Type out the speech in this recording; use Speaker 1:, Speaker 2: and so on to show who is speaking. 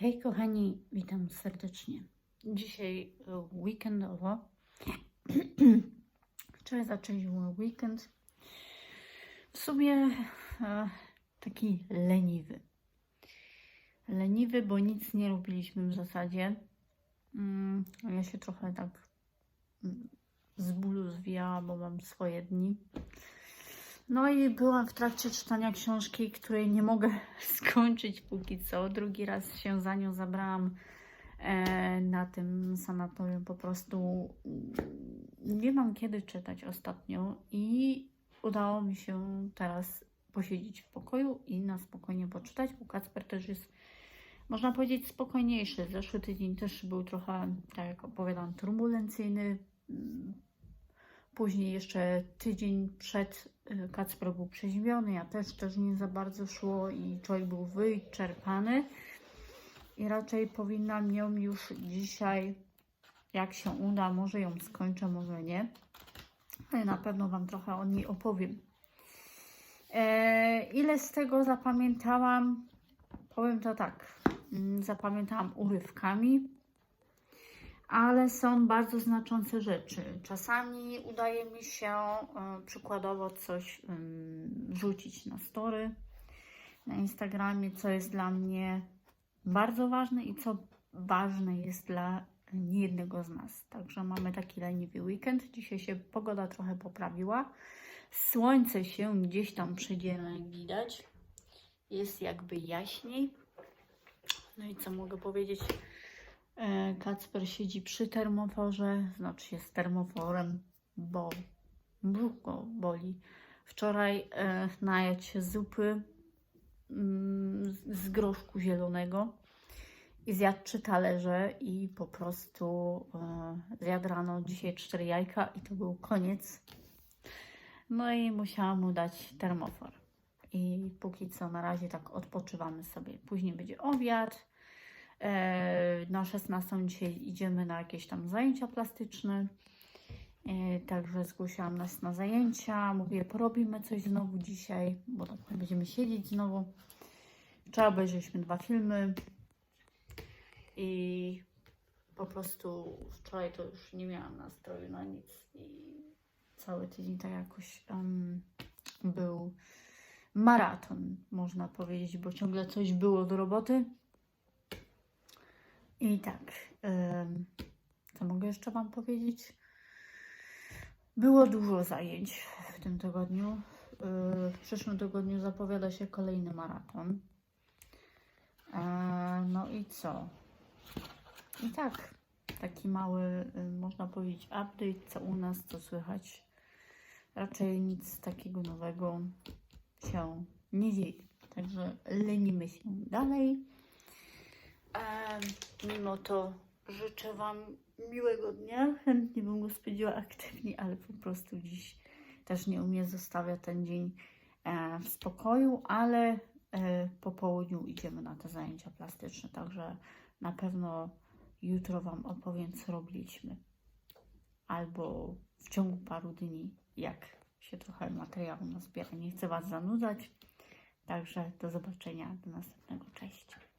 Speaker 1: Hej kochani, witam serdecznie. Dzisiaj e, weekendowo. Wczoraj zaczęliśmy weekend. W sumie e, taki leniwy. Leniwy, bo nic nie robiliśmy w zasadzie. Mm, ja się trochę tak mm, z bólu zwijała, bo mam swoje dni. No i byłam w trakcie czytania książki, której nie mogę skończyć póki co. Drugi raz się za nią zabrałam e, na tym sanatorium. Po prostu nie mam kiedy czytać ostatnio i udało mi się teraz posiedzieć w pokoju i na spokojnie poczytać, bo Kacper też jest, można powiedzieć, spokojniejszy. Zeszły tydzień też był trochę, tak jak opowiadam, turbulencyjny. Później jeszcze tydzień przed y, Kacper był przeziębiony, ja też, też nie za bardzo szło i człowiek był wyczerpany. I raczej powinnam ją już dzisiaj, jak się uda, może ją skończę, może nie. Ale na pewno Wam trochę o niej opowiem. E, ile z tego zapamiętałam? Powiem to tak. mm, Zapamiętałam urywkami ale są bardzo znaczące rzeczy. Czasami udaje mi się e, przykładowo coś ym, wrzucić na story na Instagramie, co jest dla mnie bardzo ważne i co ważne jest dla niejednego z nas. Także mamy taki leniwy weekend. Dzisiaj się pogoda trochę poprawiła. Słońce się gdzieś tam przedzielnie widać. Jest jakby jaśniej. No i co mogę powiedzieć? E, Kacper siedzi przy termoforze, znaczy się z termoforem, bo brzuch boli. Wczoraj e, najadł się zupy mm, z- z groszku zielonego i zjadł trzy talerze i po prostu e, zjadł rano dzisiaj cztery jajka i to był koniec. No i musiałam mu dać termofor. I póki co na razie tak odpoczywamy sobie. Później będzie obiad. E, Na 16 dzisiaj idziemy na jakieś tam zajęcia plastyczne. E, Także zgłosiłam nas na zajęcia. Mówię, porobimy coś znowu dzisiaj, bo tak będziemy siedzieć znowu. Wczoraj obejrzeliśmy dwa filmy i po prostu wczoraj to już nie miałam nastroju na nic i cały tydzień tak jakoś em, był maraton, można powiedzieć, bo ciągle coś było do roboty. I tak, co mogę jeszcze Wam powiedzieć? Było dużo zajęć w tym tygodniu. W przyszłym tygodniu zapowiada się kolejny maraton. E, No i co? I tak, taki mały, można powiedzieć, update, co u nas, co słychać. Raczej nic takiego nowego się nie dzieje. Także lenimy się dalej. Mimo to życzę Wam miłego dnia. Chętnie bym go spędziła aktywnie, ale po prostu dziś też nie umiem zostawiać ten dzień e, w spokoju, ale e, po południu idziemy na te zajęcia plastyczne, także na pewno jutro Wam opowiem, co robiliśmy. Albo w ciągu paru dni, jak się trochę materiału nazbiera. Nie chcę Was zanudzać, także do zobaczenia, do następnego. Cześć.